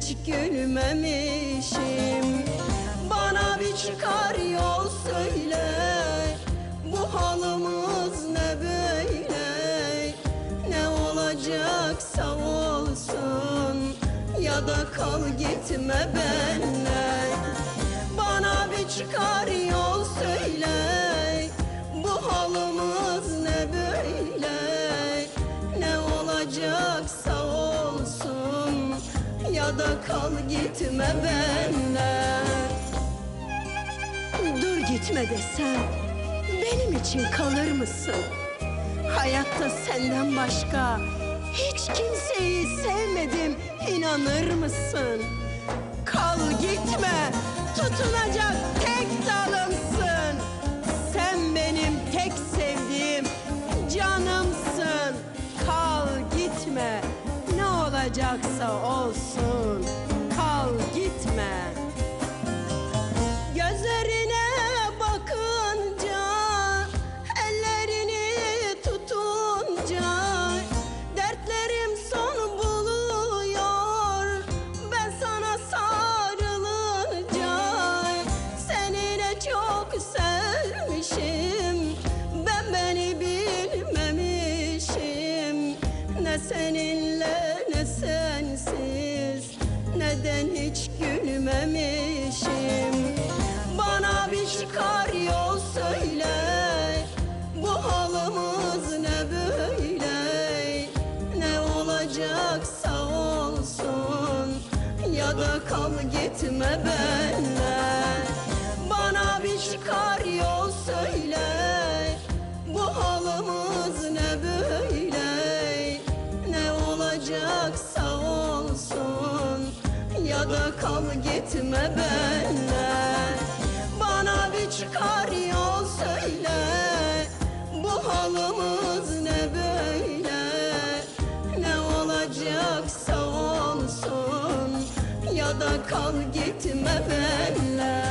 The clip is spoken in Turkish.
hiç gülmemişim? Bana bir çıkar yol söyle Bu halımız ne böyle? Ne olacaksa olsun. Ya da kal gitme benimle Bana bir çıkar yol Ya da kal gitme benimle Dur gitme desem Benim için kalır mısın? Hayatta senden başka Hiç kimseyi sevmedim inanır mısın? Kal gitme tutunacak tek dalımsın Sen benim tek sevdiğim canımsın olacaksa olsun. Kal gitme. Gözlerine bakınca, ellerini tutunca Dertlerim son buluyor, ben sana sarılınca Seni ne çok sevmişim, ben beni bilmemişim. Ne seninle ne sensiz, neden hiç gülmemişim? Bana bir çıkar yol söyle. Bu halımız ne böyle? Ne olacaksa olsun. Ya da kal gitme benimle. Bana bir çıkar ya da kal gitme benimle Bana bir çıkar yol söyle. Bu halımız ne böyle? Ne olacaksa olsun Ya da kal gitme benimle